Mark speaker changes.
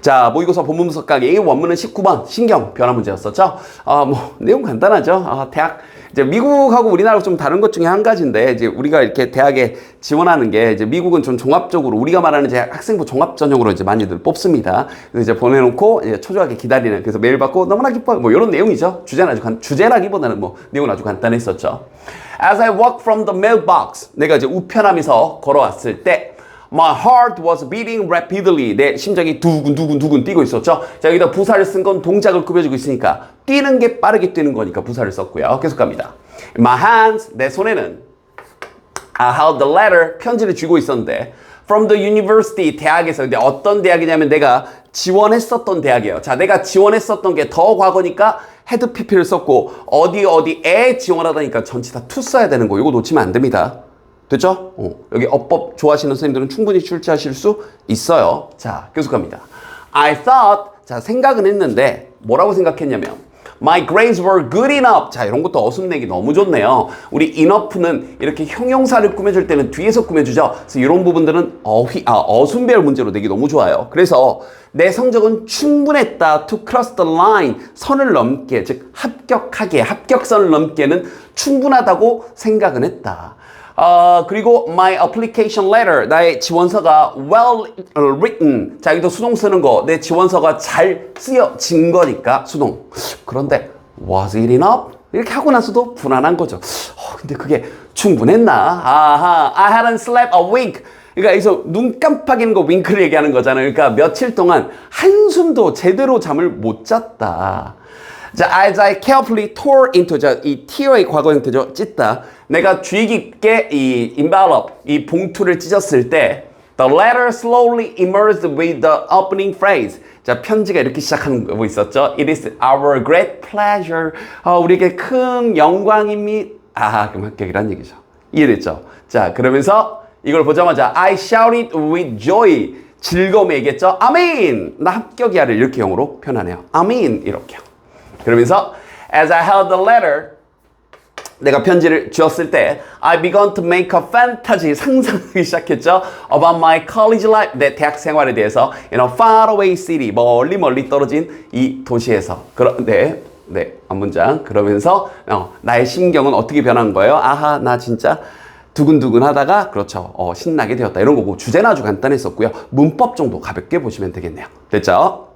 Speaker 1: 자, 모의고사 본문 분석 강의 원문은 19번 신경 변화 문제였었죠. 아, 뭐 내용 간단하죠. 아, 대학 이제 미국하고 우리나라가 좀 다른 것 중에 한 가지인데 이제 우리가 이렇게 대학에 지원하는 게 이제 미국은 좀 종합적으로 우리가 말하는 이제 학생부 종합 전형으로 이제 많이들 뽑습니다. 그래서 이제 보내놓고 이제 초조하게 기다리는 그래서 메일 받고 너무나 기뻐 뭐 이런 내용이죠. 주제는 아주 간, 주제라기보다는 뭐 내용은 아주 간단했었죠. As I walk from the mailbox 내가 이제 우편함에서 걸어왔을 때 My heart was beating rapidly. 내 심장이 두근두근두근 뛰고 있었죠. 자, 여기다 부사를 쓴 건 동작을 꾸며주고 있으니까 뛰는 게 빠르게 뛰는 거니까 부사를 썼고요. 계속 갑니다. My hands, 내 손에는 I held the letter, 편지를 쥐고 있었는데 from the university, 대학에서. 근데 어떤 대학이냐면 내가 지원했었던 대학이에요. 자, 내가 지원했었던 게 더 과거니까 헤드 PP를 썼고 어디 어디에 지원하다니까 전체 다 투 써야 되는 거. 이거 놓치면 안 됩니다. 됐죠? 어, 여기 어법 좋아하시는 선생님들은 충분히 출제하실 수 있어요. 자, 계속합니다. I thought, 자, 생각은 했는데, 뭐라고 생각했냐면, My grades were good enough. 자, 이런 것도 어순내기 너무 좋네요. 우리 enough는 이렇게 형용사를 꾸며줄 때는 뒤에서 꾸며주죠. 그래서 이런 부분들은 어휘, 아, 어순배열 문제로 내기 너무 좋아요. 그래서 내 성적은 충분했다. To cross the line. 선을 넘게, 즉, 합격하게, 합격선을 넘게는 충분하다고 생각은 했다. 어, 그리고 my application letter 나의 지원서가 well written. 자 여기도 수동 쓰는 거. 내 지원서가 잘 쓰여진 거니까 수동. 그런데 was it enough? 이렇게 하고 나서도 불안한 거죠. 어, 근데 그게 충분했나? 아하 I hadn't slept a wink. 그러니까 여기서 눈 깜빡이는 거 윙크를 얘기하는 거잖아요. 그러니까 며칠 동안 한숨도 제대로 잠을 못 잤다 자, as I carefully tore into 자, 이 tear의 과거 형태죠. 찢다. 내가 주의 깊게 이 envelope, 이 봉투를 찢었을 때 the letter slowly emerged with the opening phrase. 자, 편지가 이렇게 시작하는 거 있었죠. It is our great pleasure. 어, 우리에게 큰 영광입니다. 아, 그럼 합격이란 얘기죠. 이해됐죠? 자, 그러면서 이걸 보자마자 I shouted with joy. 즐거움에 얘기했죠. 아멘! 나 합격이야를 이렇게 영어로 표현하네요. 아멘! 이렇게요. 그러면서 as I held the letter 내가 편지를 쥐었을 때 I began to make a fantasy. 상상하기 시작했죠. About my college life. 내 대학 생활에 대해서. In a faraway city. 멀리 멀리 떨어진 이 도시에서. 그런데 네 앞문장. 그러면서 어, 나의 심경은 어떻게 변한 거예요? 아하 나 진짜 두근두근 하다가 그렇죠. 어, 신나게 되었다. 이런 거고 주제는 아주 간단했었고요. 문법 정도 가볍게 보시면 되겠네요. 됐죠